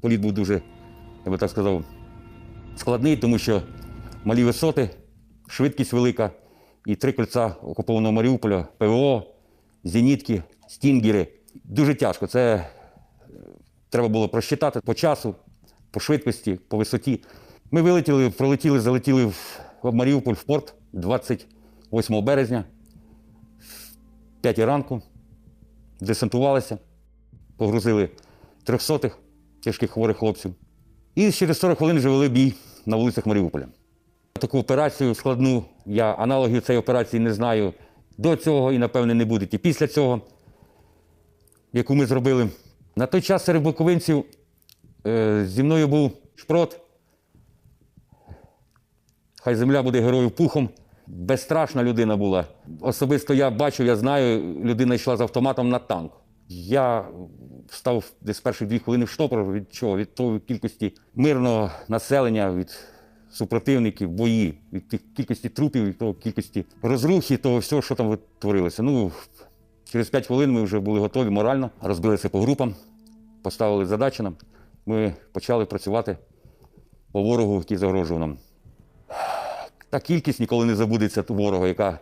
Політ був дуже, я би так сказав, складний, тому що малі висоти, швидкість велика і три кольця окупованого Маріуполя, ПВО, зенітки, стінгери. Дуже тяжко. Це е, треба було просчитати по часу, по швидкості, по висоті. Ми вилетіли, пролетіли, залетіли в Маріуполь в порт 28 березня, в 5 ранку, десантувалися, погрузили трьохсотих тяжких хворих хлопців. І через 40 хвилин вже вели бій на вулицях Маріуполя. Таку операцію складну, я аналогів цієї операції не знаю до цього і, напевне, не буде і після цього, яку ми зробили. На той час серед буковинців е, зі мною був шпрот. Хай земля буде герою пухом. Безстрашна людина була. Особисто я бачу, я знаю, людина йшла з автоматом на танк. Я став десь перші дві хвилини в штопор від чого? Від тої кількості мирного населення, від супротивників, бої, від тих кількості трупів, від того кількості розрухи, того всього, що там творилося. Ну, через 5 хвилин ми вже були готові морально, розбилися по групам, поставили задачі нам. Ми почали працювати по ворогу, який загрожував нам. Та кількість ніколи не забудеться ворога, яка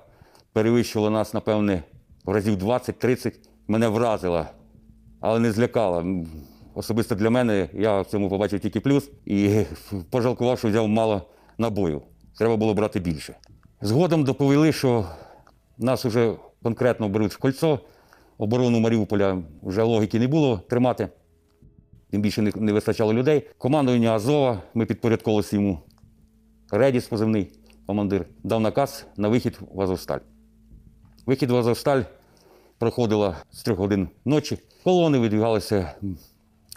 перевищувала нас, напевне, в разів 20-30, мене вразила, але не злякала. Особисто для мене я в цьому побачив тільки плюс і пожалкував, що взяв мало набою. Треба було брати більше. Згодом доповіли, що нас вже конкретно беруть в кольцо. Оборону Маріуполя вже логіки не було тримати. Тим більше не, вистачало людей. Командування Азова, ми підпорядковувалися йому. Редіс позивний командир дав наказ на вихід в Азовсталь. Вихід в Азовсталь проходила з трьох годин ночі. Колони видвігалися.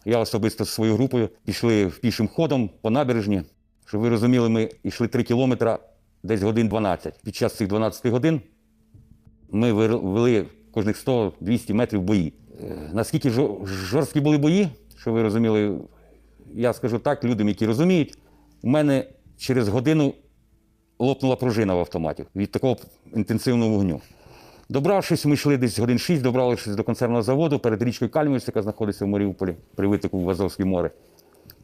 Я особисто з своєю групою пішли пішим ходом по набережні. Щоб ви розуміли, ми йшли 3 кілометри десь годин 12. Під час цих 12 годин ми вели кожних 100-200 метрів бої. Е, Наскільки жо- жорсткі були бої, щоб ви розуміли, я скажу так, людям, які розуміють, у мене через годину лопнула пружина в автоматі від такого інтенсивного вогню. Добравшись, ми йшли десь годин 6, добравшись до консервного заводу перед річкою Кальмівськ, яка знаходиться в Маріуполі, при витоку в Азовське море.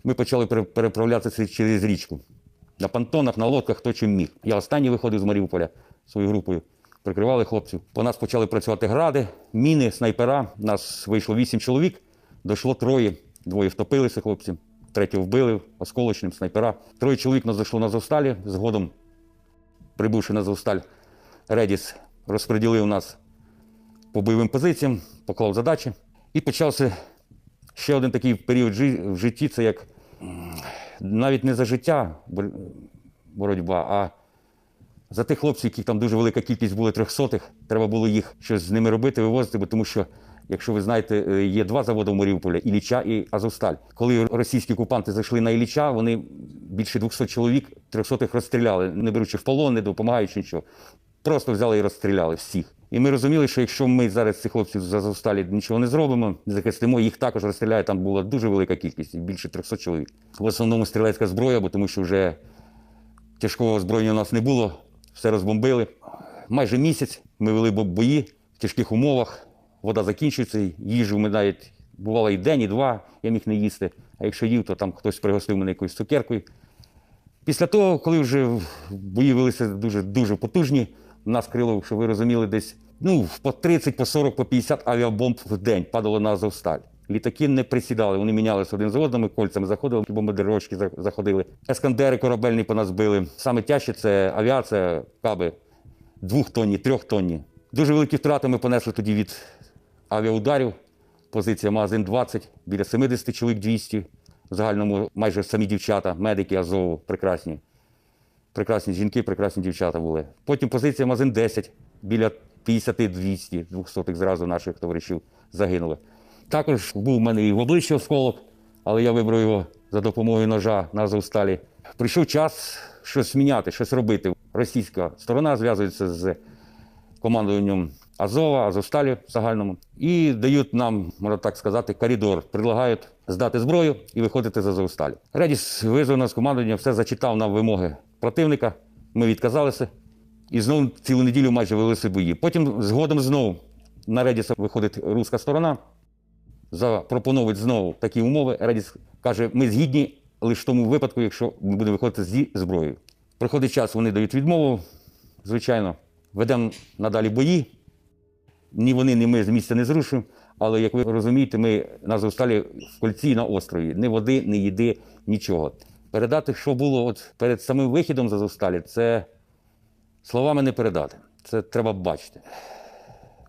Ми почали переправлятися через річку. На понтонах, на лодках, хто чим міг. Я останній виходив з Маріуполя своєю групою. Прикривали хлопців. По нас почали працювати гради, міни, снайпера. Нас вийшло вісім чоловік, дійшло троє. Двоє втопилися хлопці, третього вбили осколочним снайпера. Троє чоловік нас зайшло на Завсталі. Згодом, прибувши на Завсталь, Редіс розподілив нас по бойовим позиціям, поклав задачі. І почався ще один такий період в житті це як навіть не за життя боротьба, а за тих хлопців, яких там дуже велика кількість були трьохсотих, треба було їх щось з ними робити, вивозити, бо тому що, якщо ви знаєте, е, є два заводи в Маріуполі Ілліча і Азовсталь. Коли російські окупанти зайшли на Ілліча, вони більше 200 чоловік трьохсотих розстріляли, не беручи в полон, не допомагаючи нічого. Просто взяли і розстріляли всіх. І ми розуміли, що якщо ми зараз цих хлопців з нічого не зробимо, захистимо, їх також розстріляють. Там була дуже велика кількість, більше 300 чоловік. В основному стрілецька зброя, бо тому що вже тяжкого озброєння у нас не було, все розбомбили. Майже місяць ми вели бої в тяжких умовах. Вода закінчується, їжу ми навіть бувало і день, і два, я міг не їсти. А якщо їв, то там хтось пригостив мене якоюсь цукеркою. Після того, коли вже бої велися дуже дуже потужні, нас крило, щоб ви розуміли, десь ну, по 30, по 40, по 50 авіабомб в день падало на Азовсталь. Літаки не присідали, вони мінялися один за одним, кольцями заходили, бомбардировочки заходили. Ескандери корабельні по нас били. Саме тяжче це авіація, каби двохтонні, трьохтонні. Дуже великі втрати ми понесли тоді від авіаударів. Позиція магазин 20, біля 70 чоловік 200. В загальному майже самі дівчата, медики Азову, прекрасні. Прекрасні жінки, прекрасні дівчата були. Потім позиція магазин 10, біля 50-200, 200 зразу наших товаришів загинули. Також був у мене і в обличчі осколок, але я вибрав його за допомогою ножа на Азовсталі. Прийшов час щось міняти, щось робити. Російська сторона зв'язується з командуванням Азова, Азовсталі в загальному, і дають нам, можна так сказати, коридор. Предлагають здати зброю і виходити з Азовсталі. Редіс визвав нас командування, все зачитав нам вимоги противника. Ми відказалися. І знову цілу неділю майже велися бої. Потім згодом знову на Редіса виходить руська сторона запропонують знову такі умови. Редіс каже, ми згідні лише в тому випадку, якщо ми будемо виходити зі зброєю. Приходить час, вони дають відмову, звичайно, ведемо надалі бої. Ні вони, ні ми з місця не зрушимо. Але як ви розумієте, ми на Азовсталі в кольці на острові. Ні води, ні їди, нічого. Передати, що було от перед самим вихідом з Азовсталі, це словами не передати. Це треба бачити.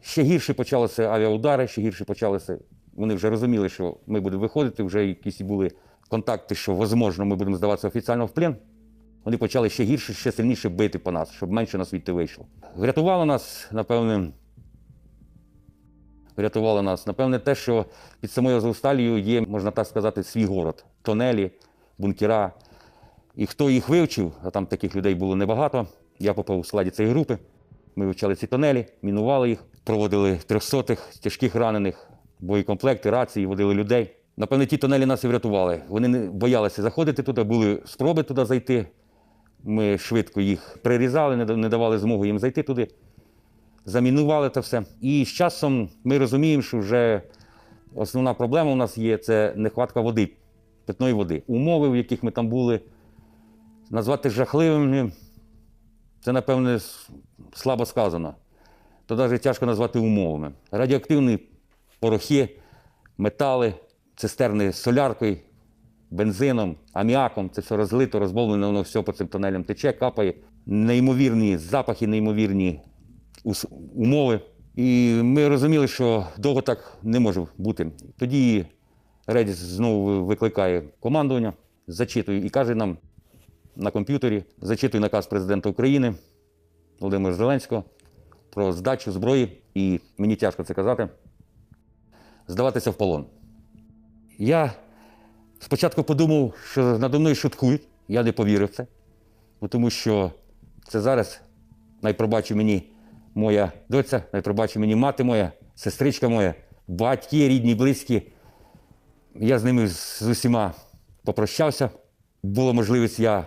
Ще гірше почалися авіаудари, ще гірше почалися. Вони вже розуміли, що ми будемо виходити, вже якісь були контакти, що, можливо, ми будемо здаватися офіційно в плен. Вони почали ще гірше, ще сильніше бити по нас, щоб менше на світи вийшло. Врятувало нас, напевне, врятувало нас, напевне, те, що під самою Азовсталією є, можна так сказати, свій город, тонелі, бункера. І хто їх вивчив, а там таких людей було небагато. Я попав у складі цієї групи. Ми вивчали ці тонелі, мінували їх, проводили трьохсотих, тяжких ранених, боєкомплекти, рації, водили людей. Напевне, ті тонелі нас і врятували. Вони не боялися заходити туди, були спроби туди зайти. Ми швидко їх прирізали, не давали змогу їм зайти туди, замінували це все. І з часом ми розуміємо, що вже основна проблема у нас є це нехватка води, питної води. Умови, в яких ми там були, назвати жахливими, це, напевне, слабо сказано. То навіть тяжко назвати умовами. Радіоактивні порохи, метали, цистерни з соляркою, бензином, аміаком, це все розлито, розбовлено, воно все по цим тунелям тече, капає. Неймовірні запахи, неймовірні умови. І ми розуміли, що довго так не може бути. Тоді Редіс знову викликає командування, зачитує і каже нам на комп'ютері, зачитує наказ президента України Володимира Зеленського про здачу зброї, і мені тяжко це казати, здаватися в полон. Я спочатку подумав, що надо мною шуткують, я не повірив це, тому що це зараз найпробачить мені моя доця, найпробачить мені мати моя, сестричка моя, батьки, рідні, близькі. Я з ними з усіма попрощався. Була можливість, я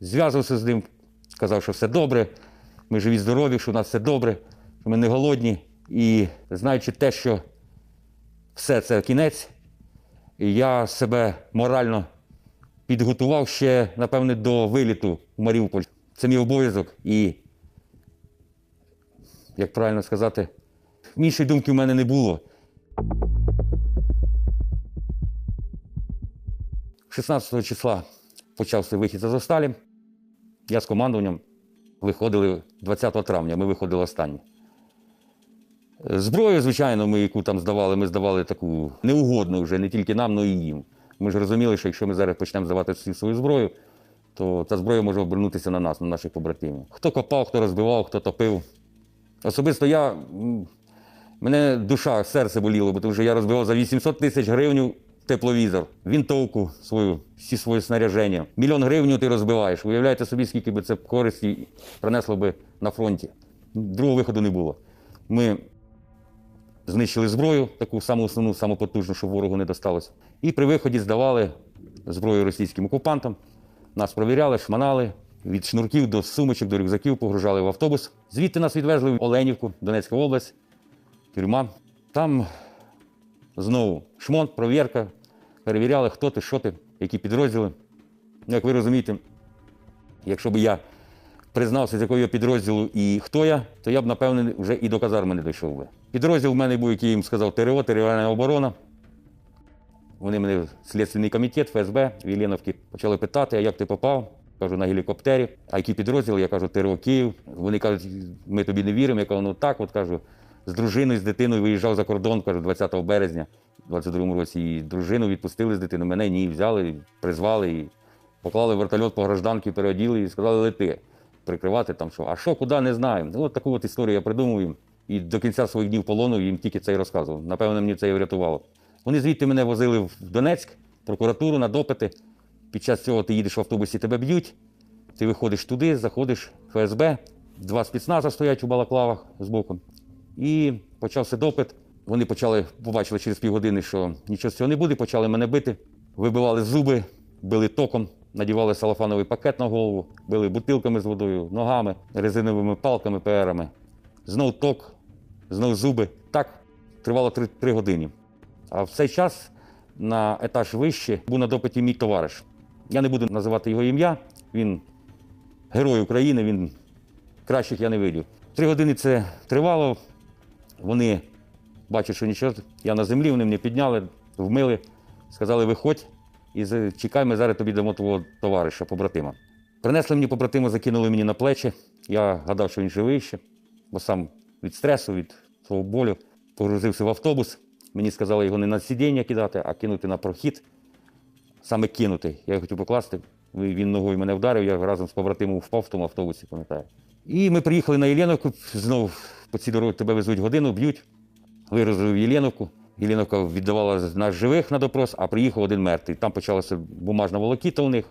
зв'язувався з ним, сказав, що все добре, ми живі, здорові, що у нас все добре, що ми не голодні. І знаючи те, що все це кінець, я себе морально підготував ще, напевне, до виліту в Маріуполь. Це мій обов'язок. І, як правильно сказати, іншої думки в мене не було. 16 числа почався вихід з Азовсталі. Я з командуванням виходили 20 травня, ми виходили останні. Зброю, звичайно, ми яку там здавали, ми здавали таку неугодну вже не тільки нам, але і їм. Ми ж розуміли, що якщо ми зараз почнемо здавати всю свою зброю, то ця зброя може обернутися на нас, на наших побратимів. Хто копав, хто розбивав, хто топив. Особисто я, мене душа, серце боліло, бо тому що я розбивав за 800 тисяч гривень тепловізор, вінтовку свою, всі свої снаряження. Мільйон гривень ти розбиваєш. Уявляєте собі, скільки би це користі принесло би на фронті. Другого виходу не було. Ми знищили зброю, таку саму основну, саму потужну, щоб ворогу не досталося. І при виході здавали зброю російським окупантам. Нас провіряли, шманали від шнурків до сумочок, до рюкзаків, погружали в автобус. Звідти нас відвезли в Оленівку, Донецька область, тюрма. Там знову шмон, провірка, перевіряли, хто ти, що ти, які підрозділи. Ну, як ви розумієте, якщо б я признався, з якого я підрозділу і хто я, то я б, напевне, вже і до казарми не дійшов би. Підрозділ в мене був, який їм сказав ТРО, територіальна оборона. Вони мене в Слідственний комітет, ФСБ, в Єленовці почали питати, а як ти попав? Кажу, на гелікоптері. А який підрозділ? Я кажу, ТРО Київ. Вони кажуть, ми тобі не віримо. Я кажу, ну так, от кажу, з дружиною, з дитиною виїжджав за кордон, кажу, 20 березня, 22 році. І дружину відпустили з дитиною. Мене ні, взяли, призвали і поклали вертольот по гражданки, переоділи і сказали, лети. Прикривати там що. А що, куди, не знаю. Ну, от таку от історію я придумав їм. І до кінця своїх днів полону їм тільки це й розказував. Напевно, мені це і врятувало. Вони звідти мене возили в Донецьк, прокуратуру на допити. Під час цього ти їдеш в автобусі, тебе б'ють. Ти виходиш туди, заходиш в ФСБ, два спецназа стоять у балаклавах з боку. І почався допит. Вони почали, побачили через півгодини, що нічого з цього не буде, почали мене бити, вибивали зуби, били током, надівали салафановий пакет на голову, били бутилками з водою, ногами, резиновими палками, ПРами. Знов ток, знов зуби. Так тривало три, три години. А в цей час на етаж вище був на допиті мій товариш. Я не буду називати його ім'я. Він герой України, він кращих я не видів. Три години це тривало. Вони бачать, що нічого, я на землі, вони мене підняли, вмили, сказали, виходь і чекай, ми зараз тобі дамо твого товариша, побратима. Принесли мені побратима, закинули мені на плечі. Я гадав, що він живий ще, бо сам від стресу, від свого болю погрузився в автобус. Мені сказали його не на сидіння кидати, а кинути на прохід. Саме кинути. Я хотів покласти. Він ногою мене вдарив, я разом з побратимом впав в тому автобусі, пам'ятаю. І ми приїхали на Єленовку, знову по цій дорозі тебе везуть годину, б'ють. Виразили в Єленовку. Єленовка віддавала нас живих на допрос, а приїхав один мертвий. Там почалася бумажна волокіта у них,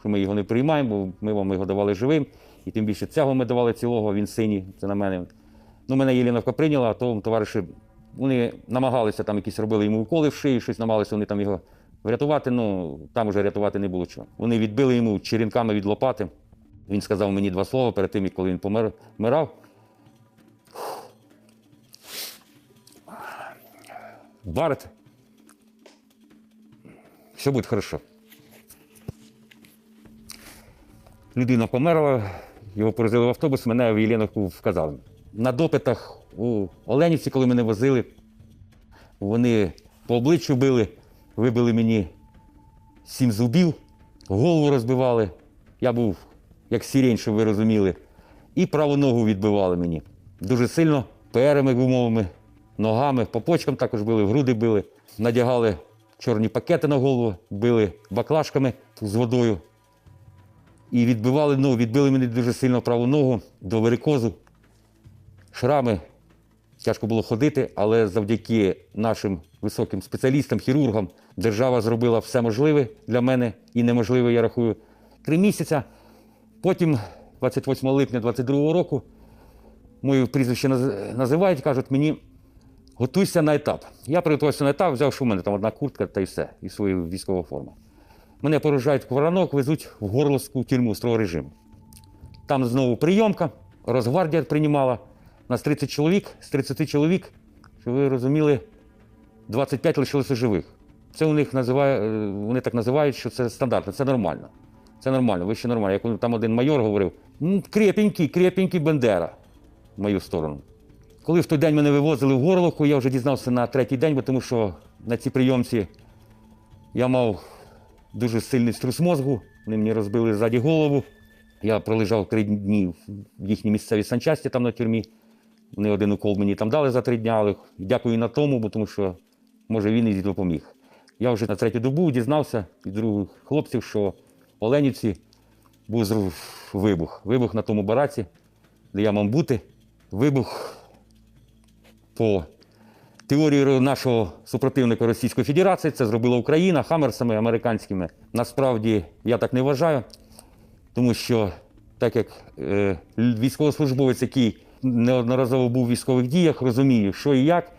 що ми його не приймаємо, бо ми вам його давали живим. І тим більше цього ми давали цілого, він синій, це на мене. Ну, мене Єленовка прийняла, а то товариші вони намагалися там якісь робили йому уколи в шиї, щось намагалися вони там його врятувати. Ну там уже рятувати не було чого. Вони відбили йому черенками від лопати. Він сказав мені два слова перед тим, коли він помер, Барт, все буде хорошо. Людина померла, його повезли в автобус, мене в Єленовку вказали. На допитах у Оленівці, коли мене возили, вони по обличчю били, вибили мені сім зубів, голову розбивали. Я був як сірень, щоб ви розуміли. І праву ногу відбивали мені. Дуже сильно, перами гумовими, ногами, по почкам також били, в груди били. Надягали чорні пакети на голову, били баклажками з водою. І відбивали ногу, відбили мені дуже сильно праву ногу до варикозу. Шрами. Тяжко було ходити, але завдяки нашим високим спеціалістам, хірургам, держава зробила все можливе для мене і неможливе, я рахую, три місяці. Потім, 28 липня 22 року, моє прізвище називають, кажуть мені, готуйся на етап. Я приготувався на етап, взяв, що в мене там одна куртка та й все, і свою військову форму. Мене поражають в воронок, везуть в горловську тюрму строго режиму. Там знову прийомка, Росгвардія приймала. Нас 30 чоловік, з 30 чоловік, щоб ви розуміли, 25 лишилося живих. Це у них називає, е, вони так називають, що це стандартно, це нормально. Це нормально, вище нормально. Як там один майор говорив, крепенький, крепенький Бендера в мою сторону. Коли в той день мене вивозили в Горловку, я вже дізнався на третій день, бо тому що на цій прийомці я мав дуже сильний струс мозку, вони мені розбили ззаді голову. Я пролежав три дні в їхній місцевій санчасті там на тюрмі. Вони один укол мені там дали за три дні, але дякую на тому, бо тому що, може, він і допоміг. Я вже на третю добу дізнався від других хлопців, що в Оленівці був вибух. Вибух на тому бараці, де я мав бути. Вибух по теорії нашого супротивника Російської Федерації. Це зробила Україна хамерсами американськими. Насправді я так не вважаю, тому що так як е, військовослужбовець, який неодноразово був в військових діях, розуміє, що і як.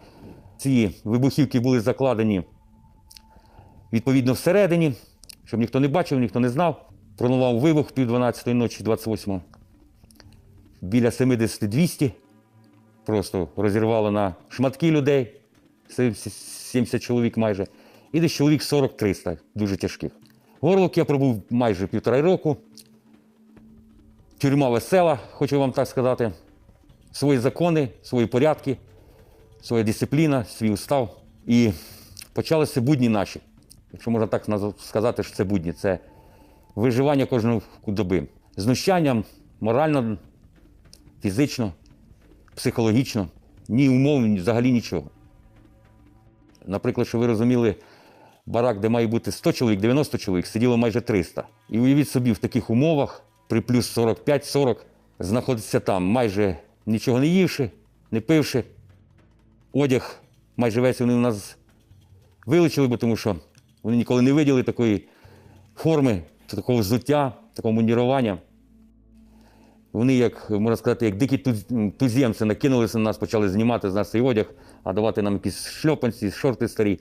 Ці вибухівки були закладені відповідно всередині, щоб ніхто не бачив, ніхто не знав. Пронував вибух пів 12-ї ночі, 28 біля 70-200. Просто розірвало на шматки людей, 70 чоловік майже, і десь чоловік 40-300, дуже тяжких. В Горловці я пробув майже півтора року. Тюрма весела, хочу вам так сказати. Свої закони, свої порядки, своя дисципліна, свій устав. І почалися будні наші. Якщо можна так сказати, що це будні, це виживання кожної доби. Знущанням морально, фізично, психологічно, ні умов, ні взагалі нічого. Наприклад, що ви розуміли, барак, де має бути 100 чоловік, 90 чоловік, сиділо майже 300. І уявіть собі, в таких умовах, при плюс 45-40, знаходитися там, майже нічого не ївши, не пивши. Одяг майже весь вони у нас вилучили, бо тому що вони ніколи не виділи такої форми, такого взуття, такого мундірування. Вони, як можна сказати, як дикі туз- туземці накинулися на нас, почали знімати з нас цей одяг, а давати нам якісь шльопанці, шорти старі.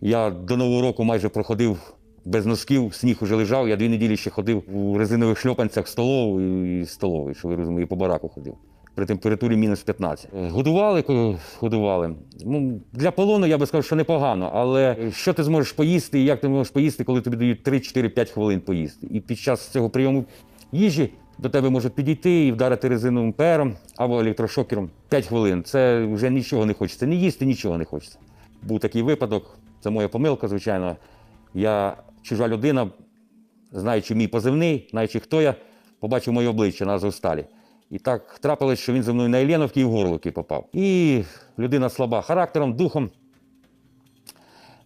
Я до Нового року майже проходив без носків, сніг уже лежав. Я дві неділі ще ходив у резинових шльопанцях в столову і столовий, що ви розумієте, по бараку ходив. при температурі мінус 15. Е, Годували, годували. Ну, для полону я би сказав, що непогано, але що ти зможеш поїсти і як ти можеш поїсти, коли тобі дають 3-4-5 хвилин поїсти. І під час цього прийому їжі до тебе можуть підійти і вдарити резиновим пером або електрошокером 5 хвилин. Це вже нічого не хочеться. Не їсти, нічого не хочеться. Був такий випадок, це моя помилка, звичайно. Я чужа людина, знаючи мій позивний, знаючи, хто я, побачив моє обличчя на Азовсталі. І так трапилось, що він зі мною на Єленовки і в горлоки попав. І людина слаба характером, духом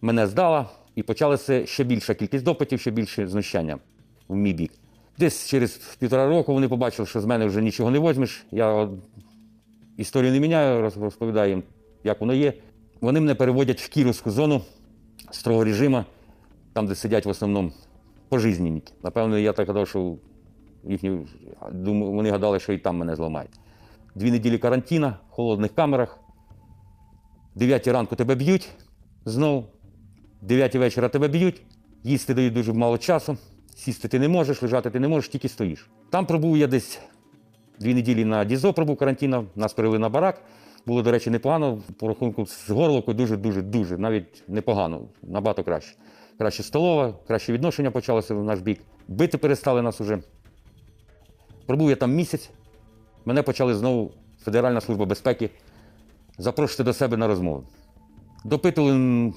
мене здала, і почалася ще більша кількість допитів, ще більше знущання в мій бік. Десь через півтора року вони побачили, що з мене вже нічого не возьмеш. Я історію не міняю, розповідаю їм, як воно є. Вони мене переводять в кіровську зону строго режиму, там, де сидять в основному пожизненники. Напевно, я так гадав, що їхні, вони гадали, що і там мене зламають. Дві неділі карантина, в холодних камерах. Дев'ятій ранку тебе б'ють знову. Дев'ятій вечора тебе б'ють, їсти дають дуже мало часу, сісти ти не можеш, лежати ти не можеш, тільки стоїш. Там пробув я десь дві неділі на Дізо пробув карантина, нас перевели на барак. Було, до речі, непогано. По рахунку з горлокою дуже, дуже, дуже, навіть непогано, набагато краще. Краще столова, краще відношення почалося в наш бік. Бити перестали нас уже. Пробув я там місяць. Мене почали знову Федеральна служба безпеки запрошувати до себе на розмову. Допитували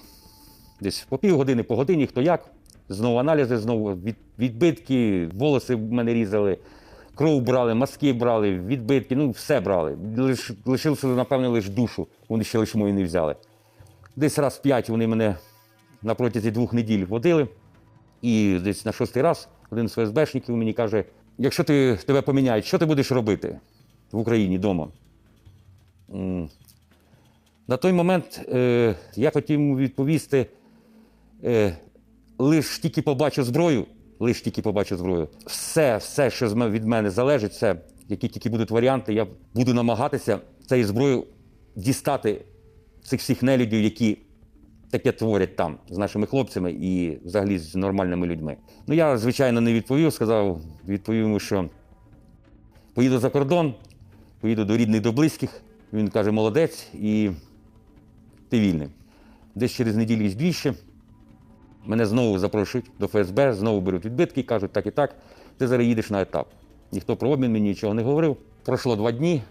десь по півгодини, по годині, хто як. Знову аналізи, знову від, відбитки, волоси в мене різали, кров брали, мазки брали, відбитки, ну все брали. Лиш, лишилося, напевно, лише душу. Вони ще лише мою не взяли. Десь раз п'ять вони мене на протязі двох неділь водили. І десь на шостий раз один з ФСБшників мені каже: якщо ти, тебе поміняють, що ти будеш робити в Україні вдома? На той момент е, я хотів йому відповісти, е, лиш тільки побачу зброю, лиш тільки побачу зброю. Все, все, що від мене залежить, все, які тільки будуть варіанти, я буду намагатися цією зброєю дістати цих всіх нелюдів, які таке творять там з нашими хлопцями і взагалі з нормальними людьми. Ну я, звичайно, не відповів, сказав, відповів йому, що поїду за кордон, поїду до рідних, до близьких. Він каже, молодець, і ти вільний. Десь через неділю більше мене знову запрошують до ФСБ, знову беруть відбитки і кажуть, так і так, ти зараз їдеш на етап. Ніхто про обмін мені нічого не говорив. Пройшло два дні,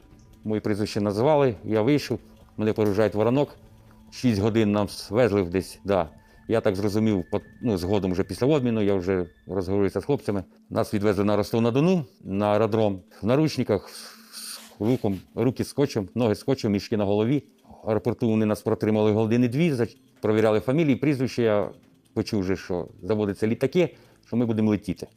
мої прізвище називали, я вийшов, мене поружають воронок. Шість годин нам везли десь, да. Я так зрозумів, ну, згодом вже після обміну, я вже розговорився з хлопцями. Нас відвезли на Ростов-на-Дону, на аеродром, в наручниках, з руком, руки скотчем, ноги скотчем, мішки на голові. Аеропорту вони нас протримали години дві, провіряли фамілії, прізвища. Почув вже, що заводяться літаки, що ми будемо летіти.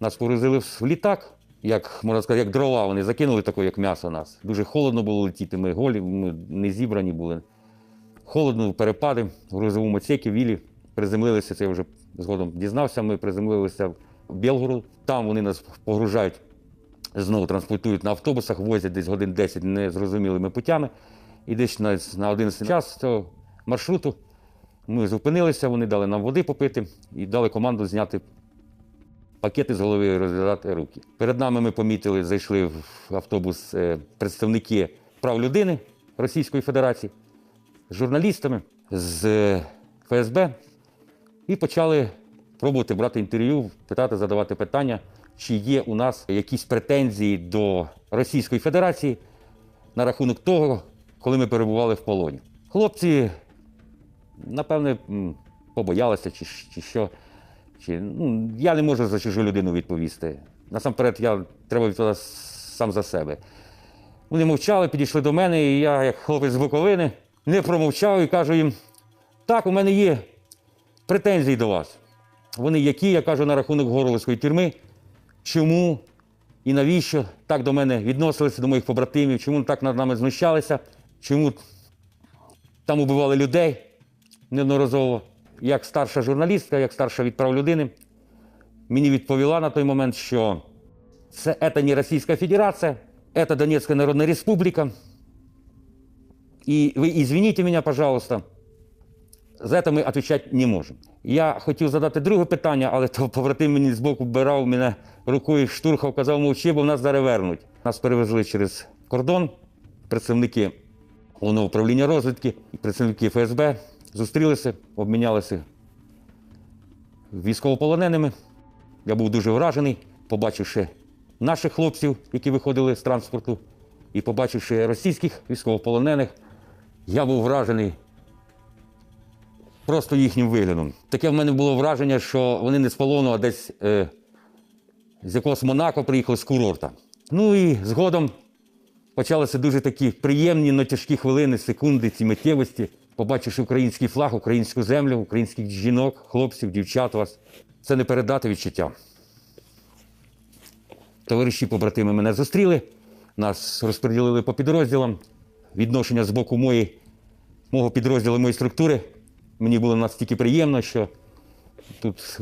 Нас погрузили в літак, як можна сказати, як дрова. Вони закинули таке, як м'ясо нас. Дуже холодно було летіти. Ми голі, ми не зібрані були. Холодно, перепади в грузовому отсекі, вілі. Приземлилися, це я вже згодом дізнався. Ми приземлилися в Білгород. Там вони нас погружають, знову транспортують на автобусах, возять десь годин 10 незрозумілими путями. І десь на, на 11 час цього маршруту ми зупинилися, вони дали нам води попити і дали команду зняти пакети з голови і розв'язати руки. Перед нами ми помітили, зайшли в автобус е, представники прав людини Російської Федерації з журналістами з е, ФСБ і почали пробувати брати інтерв'ю, питати, задавати питання, чи є у нас якісь претензії до Російської Федерації на рахунок того, коли ми перебували в полоні. Хлопці, напевне, побоялися чи, чи що. Чи, ну, я не можу за чужу людину відповісти. Насамперед, я треба відповідати сам за себе. Вони мовчали, підійшли до мене, і я, як хлопець з Буковини, не промовчав і кажу їм: так, у мене є претензії до вас. Вони які, я кажу, на рахунок горловської тюрми. Чому і навіщо так до мене відносилися, до моїх побратимів, чому так над нами знущалися, чому там убивали людей неодноразово. Як старша журналістка, як старша від прав людини, мені відповіла на той момент, що це, це не Російська Федерація, це Донецька Народна Республіка. І ви извините мене, пожалуйста, за це ми відповідати не можемо. Я хотів задати друге питання, але то побратим мені збоку вбирав мене рукою, штурхав, казав, мовчи, бо нас зараз вернуть. Нас перевезли через кордон, представники головного управління розвідки представники ФСБ зустрілися, обмінялися військовополоненими. Я був дуже вражений, побачивши наших хлопців, які виходили з транспорту, і побачивши російських військовополонених, я був вражений просто їхнім виглядом. Таке в мене було враження, що вони не з полону, а десь е, з якогось Монако приїхали з курорта. Ну і згодом почалися дуже такі приємні, но тяжкі хвилини, секунди, ці миттєвості. Побачивши український флаг, українську землю, українських жінок, хлопців, дівчат вас. Це не передати відчуття. Товариші побратими мене зустріли, нас розподілили по підрозділам. Відношення з боку мої, мого підрозділу, моєї структури. Мені було настільки приємно, що тут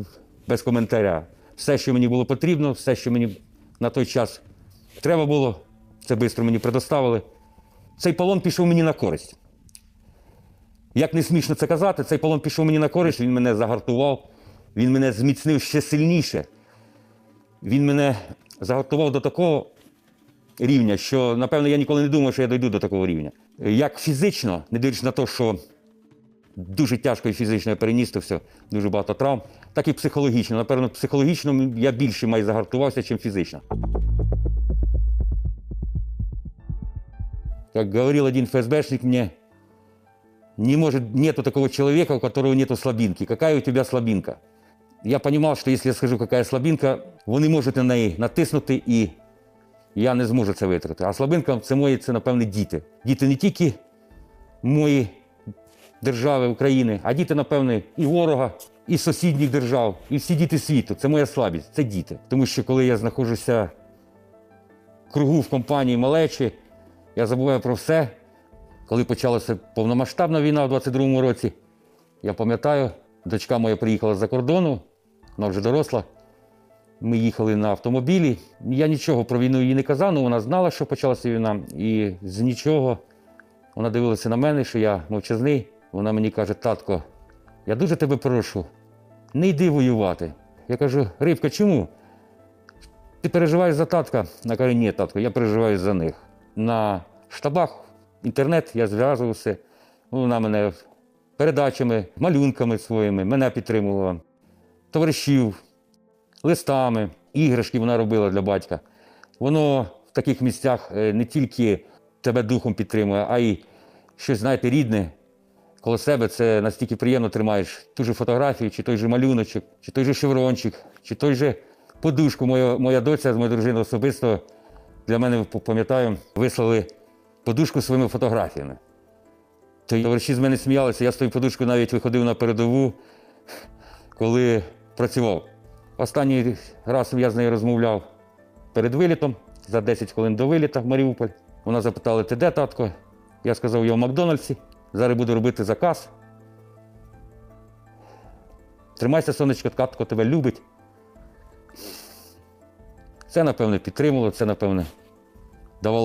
без коментаря. Все, що мені було потрібно, все, що мені на той час треба було, це швидко мені предоставили. Цей полон пішов мені на користь. Як не смішно це казати, цей полон пішов мені на користь, він мене загартував, він мене зміцнив ще сильніше. Він мене загартував до такого рівня, що, напевно, я ніколи не думав, що я дойду до такого рівня. Як фізично, не дивлячись на те, що дуже тяжко і фізично я переніс то все, дуже багато травм, так і психологічно. Напевно, психологічно я більше май загартувався, ніж фізично. Как говорил один ФСБшник мне, не может, нету такого человека, у которого нету слабинки. Какая у тебя слабинка? Я понимал, що якщо я скажу, яка слабинка, вони можуть на неї натиснути і я не зможу це витримати. А слабинка це мої, це, напевне, діти. Діти не тільки мої держави України, а діти, напевне, і ворога, і сусідніх держав, і всі діти світу. Це моя слабість, це діти. Тому що коли я знаходжуся в кругу в компанії малечі, я забуваю про все. Коли почалася повномасштабна війна в 22-му році, я пам'ятаю, дочка моя приїхала з-за кордону, вона вже доросла. Ми їхали на автомобілі. Я нічого про війну їй не казав, але вона знала, що почалася війна. І з нічого вона дивилася на мене, що я мовчазний. Вона мені каже, татко, я дуже тебе прошу, не йди воювати. Я кажу, Рибка, чому? Ти переживаєш за татка? Вона каже, ні, татко, я переживаю за них. На штабах, інтернет, я зв'язувався. Вона мене передачами, малюнками своїми, мене підтримувала, товаришів, листами, іграшки вона робила для батька. Воно в таких місцях е, не тільки тебе духом підтримує, а й щось, знаєте, рідне. Коло себе це настільки приємно тримаєш ту же фотографію, чи той же малюночок, чи той же шеврончик, чи той же подушку. Моя, моя доця з моєю дружиною особисто для мене пам'ятаю, вислали подушку своїми фотографіями. То товариші з мене сміялися, я з тою подушкою навіть виходив на передову, коли працював. Останній раз я з нею розмовляв перед вилітом, за 10 хвилин до виліта в Маріуполь. Вона запитала, ти де, татко? Я сказав, я в Макдональдсі, зараз буду робити заказ. Тримайся, сонечко, татко тебе любить. Це, напевне, підтримувало, це, напевне, давало